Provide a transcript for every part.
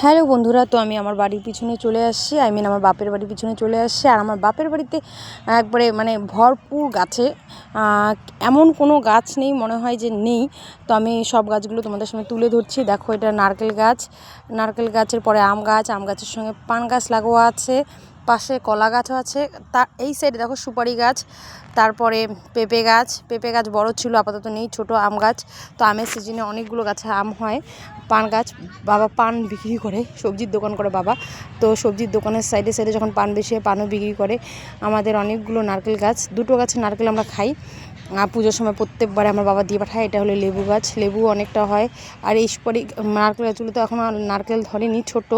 Hello বন্ধুরা, তো আমি আমার বাড়ির পিছনে চলে আসছি। আই মিন আমার বাপের বাড়ির পিছনে চলে আসছি। আর আমার বাপের বাড়িতে একবারে মানে ভরপুর গাছে এমন কোনো গাছ নেই, মনে হয় যে নেই। তো আমি সব গাছগুলো তোমাদের সঙ্গে তুলে ধরছি। দেখো এটা নারকেল গাছ। নারকেল গাছের পরে আম গাছ, আম গাছের সঙ্গে পান গাছ লাগোয়া আছে। পাশে কলা গাছও আছে। তা, এই সাইডে দেখো সুপারি গাছ, তারপরে পেঁপে গাছ। পেঁপে গাছ বড় ছিল, আপাতত নেই, ছোট আম গাছ। তো আমের সিজনে অনেকগুলো গাছে আম হয়। পান গাছ, বাবা পান বিক্রি করে, সবজির দোকান করে বাবা। তো সবজির দোকানের সাইডে সাইডে যখন পান বেশি হয়, পানও বিক্রি করে। আমাদের অনেকগুলো নারকেল গাছ, দুটো গাছে নারকেল আমরা খাই। পুজোর সময় প্রত্যেকবারে আমার বাবা দিয়ে পাঠায়, এটা হলো লেবু গাছ। লেবু অনেকটা হয়। আর এই সুপারি, নারকেল গাছগুলো তো এখন নারকেল ধরেনি, ছোট।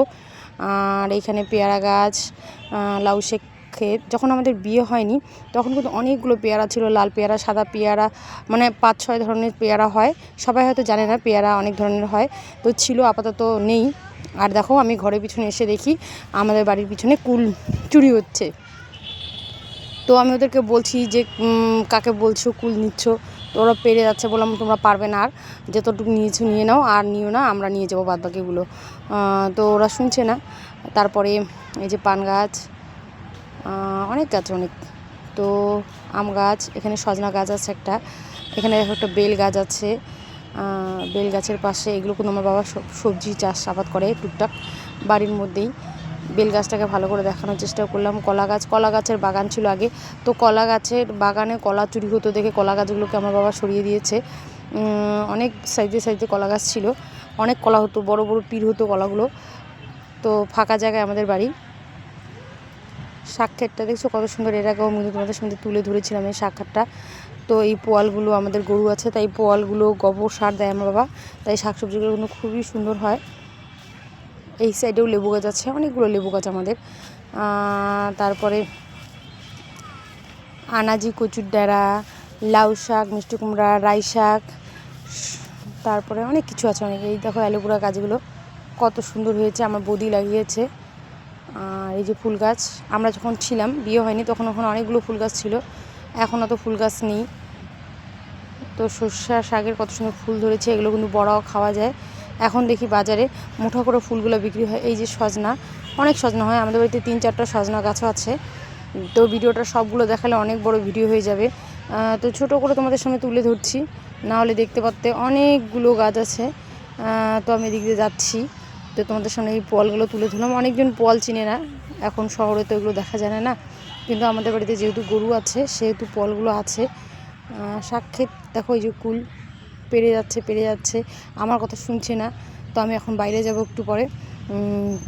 আর এইখানে পেয়ারা গাছ লাউ শেখ ক্ষেত যখন আমাদের বিয়ে হয়নি, তখন কিন্তু অনেকগুলো পেয়ারা ছিল, লাল পেয়ারা, সাদা পেয়ারা মানে পাঁচ ছয় ধরনের পেয়ারা হয়। সবাই হয়তো জানে না পেয়ারা অনেক ধরনের হয়, তো ছিল, আপাতত নেই। আর দেখো, আমি ঘরের পিছনে এসে দেখি, আমাদের বাড়ির পিছনে কুল চুরি হচ্ছে। তো আমি ওদেরকে বলছি যে কাকে বলছো, কুল নিচ্ছ? তো ওরা পেরে যাচ্ছে বললাম তোমরা পারবে না আর। যতটুকু নিয়েছো নিয়ে নাও, আর নিও না, আমরা নিয়ে যাব বাদ বাকিগুলো তো ওরা শুনছে না। তারপরে এই যে পান গাছ অনেক গাছ, অনেক। তো আম গাছ, এখানে সজনা গাছ আছে একটা। এখানে একটা বেল গাছ আছে। বেল গাছের পাশে এগুলো কিন্তু আমার বাবা সব- সবজি চাষ, আবাদ করে টুকটাক বাড়ির মধ্যেই। বেল গাছটাকে ভালো করে দেখানোর চেষ্টা করলাম। কলা গাছ, কলা গাছের বাগান ছিল আগে। তো কলা গাছের বাগানে কলা চুরি হতো দেখে কলা গাছগুলোকে আমার বাবা সরিয়ে দিয়েছে। অনেক সাইজে সাইজে কলা গাছ ছিল। অনেক কলা হতো, বড় বড় পির হতো কলাগুলো। তো ফাঁকা জায়গায় আমাদের বাড়ি। সাক্ষাৎটা দেখছ কত সুন্দর? এর আগেও আমি তোমাদের সঙ্গে তুলে ধরেছিলাম এই সাক্ষাৎটা তো এই পোয়ালগুলো আমাদের গরু আছে, তাই পোয়ালগুলো গোবর সার দেয় আমার বাবা। তাই শাকসবজিগুলো কিন্তু খুবই সুন্দর হয়। এই সাইডেও লেবু গাছ আছে, অনেকগুলো লেবু গাছ আমাদের। তারপরে আনাজি, কচুর ডাঁড়া, লাউ শাক, মিষ্টি কুমড়া, রাই শাক, তারপরে অনেক কিছু আছে অনেক। এই দেখো অ্যালোভেরা গাছগুলো কত সুন্দর হয়েছে, আমার বৌদি লাগিয়েছে। আর এই যে ফুল গাছ, আমরা যখন ছিলাম, বিয়ে হয়নি, তখন ওখানে অনেকগুলো ফুল গাছ ছিল। এখন অত ফুল গাছ নেই। তো সর্ষা শাকের কত সুন্দর ফুল ধরেছে, এগুলো কিন্তু বড়াও খাওয়া যায়। এখন দেখি বাজারে মুঠো করে ফুলগুলো বিক্রি হয়। এই যে সজনা, অনেক সজনা হয়। আমাদের বাড়িতে তিন চারটা সজনা গাছও আছে। তো ভিডিওটা সবগুলো দেখালে অনেক বড় ভিডিও হয়ে যাবে। তো ছোট করে তোমাদের সামনে তুলে ধরছি। না হলে দেখতে পারতে অনেকগুলো গাছ আছে। তো আমি এদিক দিয়ে যাচ্ছি। তো তোমাদের সামনে এই পলগুলো তুলে ধরলাম। অনেকজন পল চিনে না। এখন শহরে তো এগুলো দেখা যায় না। কিন্তু আমাদের বাড়িতে যেহেতু গরু আছে, সেহেতু পলগুলো আছে। ক্ষেত, দেখো এই যে কুল। পেরে যাচ্ছে পেরে যাচ্ছে। আমার কথা শুনছে না। তো আমি এখন বাইরে যাব একটু পরে।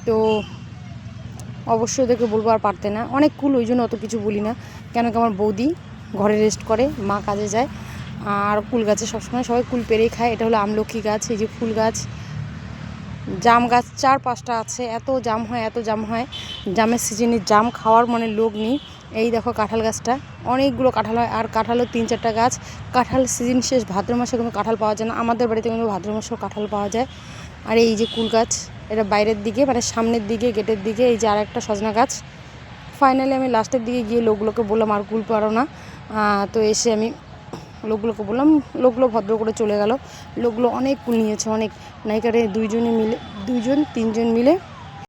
তো অবশ্যই ওদেরকে বলব আর পারতে না। অনেক কুল, ওই জন্য অত কিছু বলি না। কেন কি আমার বৌদি ঘরে রেস্ট করে, মা কাজে যায়। আর কুল গাছে সবসময় সবাই কুল পেরেই খায়। এটা হলো আমলকি গাছ, এই যে ফুল গাছ। জাম গাছ চার পাঁচটা আছে, এত জাম হয়, এত জাম হয়। জামের সিজনে জাম খাওয়ার মানে লোক নেই। এই দেখো কাঁঠাল গাছটা, অনেকগুলো কাঁঠাল হয়, আর কাঁঠালও তিন চারটা গাছ। কাঁঠাল সিজন শেষ, ভাদ্র মাসে কিন্তু কাঁঠাল পাওয়া যায় না। আমাদের বাড়িতে কিন্তু ভাদ্র মাসেও কাঁঠাল পাওয়া যায়। আর এই যে কুল গাছ, এটা বাইরের দিকে মানে সামনের দিকে, গেটের দিকে, এই যে আর একটা সজনা গাছ। ফাইনালি আমি লাস্টের দিকে গিয়ে লোকগুলোকে বললাম, আর কুল পারো না। তো এসে আমি লোকগুলোকে বললাম, লোকগুলো ভদ্র করে চলে গেল। লোকগুলো অনেক কুল নিয়েছে, অনেক। নায়িকারে দুইজনে মিলে, দুইজন, তিনজন মিলে